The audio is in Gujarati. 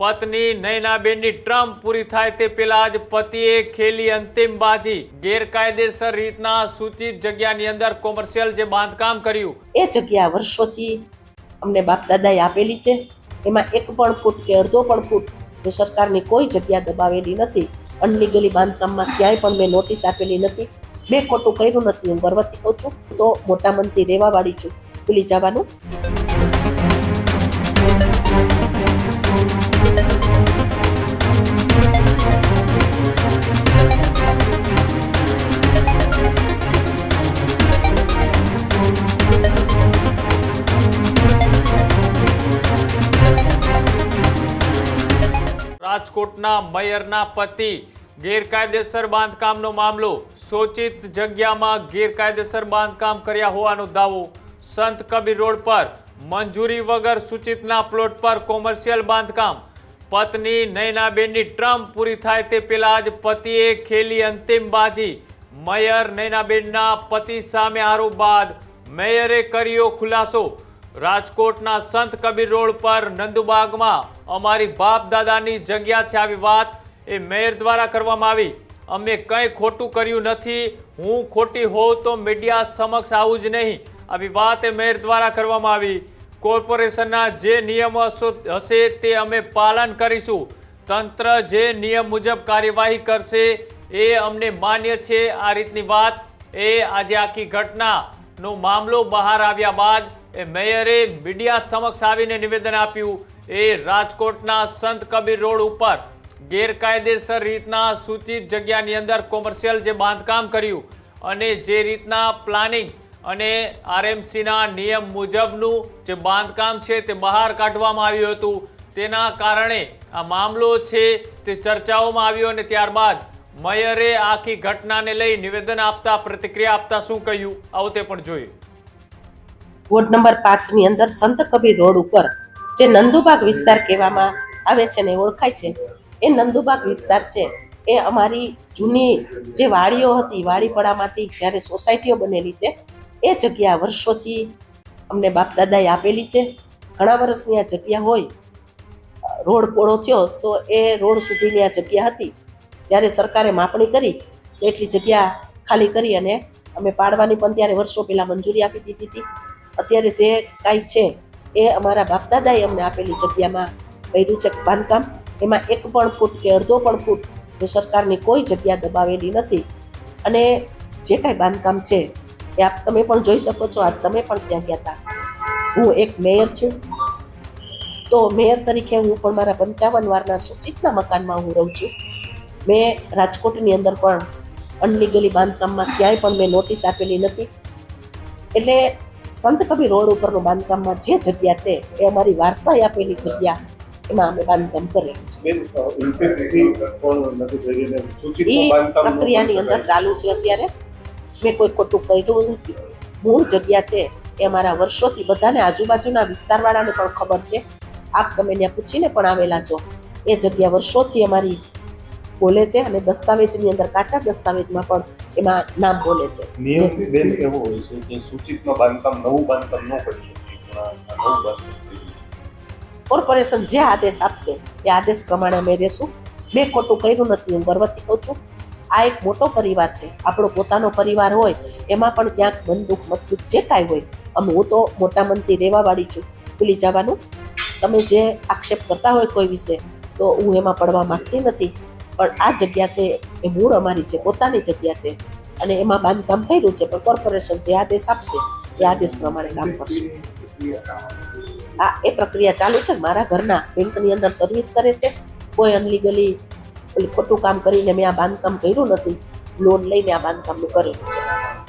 પત્ની નયનાબેનની ટ્રમ્પ પૂરી થાય તે પહેલા જ પતિએ ખેલી અંતિમ બાજી. ગેરકાયદેસર રીતના સૂચિત જગ્યાની અંદર કોમર્શિયલ જે બાંધકામ કર્યું. એ જગ્યા વર્ષોથી અમને બાપ દાદાએ આપેલી છે. એમાં એક પણ ફૂટ કે અડધો પણ ફૂટ સરકારની કોઈ જગ્યા દબાવેલી નથી. અનલીગલી બાંધકામમાં ક્યાંય પણ મેં નોટિસ આપેલી નથી. મેં ખોટું કર્યું નથી, હું ગર્વથી કહું છું. તો મોટા મનથી રહેવાવાળી છું. ભૂલી જવાનું. રાજકોટના મેયરના પતિ ગેરકાયદેસર બાંધકામનો મામલો. સોચિત જગ્યામાં ગેરકાયદેસર બાંધકામ કર્યા હોવાનો દાવો. સંત કબીર રોડ પર મંજૂરી વગર સૂચિતના પ્લોટ પર કોમર્શિયલ બાંધકામ. પત્ની નૈનાબેનની ટ્રમ્પ પૂરી થાય તે પહેલાં જ પતિએ ખેલી અંતિમ બાજી. મેયર નૈનાબેનના પતિ સામે આરોપ બાદ મેયરે કર્યો ખુલાસો. રાજકોટના સંત કબીર રોડ પર નંદુબાગમાં અમારી બાપ દાદાની જગ્યા છે આવી વાત એ મેયર દ્વારા કરવામાં આવી. અમે કંઈ ખોટું કર્યું નથી. હું ખોટી હોઉં તો મીડિયા સમક્ષ આવું જ નહીં. આવી વાત એ મેયર દ્વારા કરવામાં આવી. કોર્પોરેશનના જે નિયમો હશો- તે અમે પાલન કરીશું. તંત્ર જે નિયમ મુજબ કાર્યવાહી કરશે એ અમને માન્ય છે. આ રીતની વાત એ આજે આખી ઘટનાનો મામલો બહાર આવ્યા બાદ એ મેયરે મીડિયા સમક્ષ આવીને નિવેદન આપ્યું. એ રાજકોટના સંત કબીર રોડ ઉપર ગેરકાયદેસર રીતના સૂચિત જગ્યાની અંદર કોમર્શિયલ જે બાંધકામ કર્યું અને જે રીતના પ્લાનિંગ અને આરએમસીના નિયમ મુજબનું જે બાંધકામ છે તે બહાર કાઢવામાં આવ્યું હતું. તેના કારણે આ મામલો છે તે ચર્ચાઓમાં આવ્યો અને ત્યારબાદ મેયરે આખી ઘટનાને લઈ નિવેદન આપતા, પ્રતિક્રિયા આપતા શું કહ્યું? આવું તે પણ જોયું વોર્ડ નંબર પાંચની અંદર સંત કબીર રોડ ઉપર જે નંદુબાગ વિસ્તાર કહેવામાં આવે છે ને ઓળખાય છે, એ નંદુબાગ વિસ્તાર છે. એ અમારી જૂની જે વાડીઓ હતી, વાડીપડામાંથી જ્યારે સોસાયટીઓ બનેલી છે એ જગ્યા વર્ષોથી અમને બાપ દાદાએ આપેલી છે. ઘણા વર્ષની આ જગ્યા હોય, રોડ પોળો થયો તો એ રોડ સુધીની આ જગ્યા હતી. જ્યારે સરકારે માપણી કરી, તો એટલી જગ્યા ખાલી કરી અને અમે પાડવાની પણ ત્યારે વર્ષો પહેલાં મંજૂરી આપી દીધી હતી. અત્યારે જે કાંઈ છે, એ અમારા બાપદાદાએ અમને આપેલી જગ્યામાં કર્યું છે બાંધકામ. એમાં એક પણ ફૂટ કે અડધો પણ ફૂટ સરકારની કોઈ જગ્યા દબાવેલી નથી. અને જે કાંઈ બાંધકામ છે એ આપ તમે પણ જોઈ શકો છો આજ તમે પણ ત્યાં ગયા હતા હું એક મેયર છું. તો મેયર તરીકે હું પણ મારા પંચાવન વારના સૂચિતના મકાનમાં હું રહું છું. મેં રાજકોટની અંદર પણ અનલીગલી બાંધકામમાં ક્યાંય પણ મેં નોટિસ આપેલી નથી. એટલે સંત કબીર રોડ ઉપરનું બાંધકામમાં જે જગ્યા છે એ અમારી વારસાઈ આપેલી જગ્યા એમાં અમે બાંધકામ કરેલું છે એ પ્રક્રિયાની અંદર ચાલુ છે અત્યારે. મેં કોઈ ખોટું કર્યું નથી. મૂળ જગ્યા છે એ અમારા વર્ષોથી બધાને આજુબાજુના વિસ્તારવાળાને પણ ખબર છે. આપ તમે ત્યાં પૂછીને પણ આવેલા છો. એ જગ્યા વર્ષોથી અમારી બોલે છે અને દસ્તાવેજની અંદર કાચા દસ્તાવેજમાં પણ એમાં નામ બોલે છે. નિયમ બેન એવો હોય છે કે સૂચિતમાં બાંધકામ નવું બાંધકામ ન કરી છે. કોર્પોરેશન જે આદેશ આપશે એ આદેશ પ્રમાણે અમે રહેશું. મેં ખોટું કર્યું નથી હું ગર્વથી કહું છું. આ એક મોટો પરિવાર છે. આપણો પોતાનો પરિવાર હોય, એમાં પણ ક્યાંક બંદૂક મતદુખ જે કાંઈ હોય, આમ હું તો મોટા મનથી રહેવાવાળી છું. ભૂલી જવાનું. તમે જે આક્ષેપ કરતા હોય કોઈ વિશે, તો હું એમાં પડવા માંગતી નથી. પણ આ જગ્યા છે, એ મૂળ અમારી છે, પોતાની જગ્યા છે. અને એમાં બાંધકામ કર્યું છે, પણ કોર્પોરેશન જે આદેશ આપશે, એ આદેશ પ્રમાણે કામ કરશું. આ એ પ્રક્રિયા ચાલુ છે. મારા ઘરના બેંકની અંદર સર્વિસ કરે છે. કોઈ અનલીગલી ખોટું કામ કરીને મેં આ બાંધકામ કર્યું નથી. લોન લઈને આ બાંધકામનું કરેલું છે.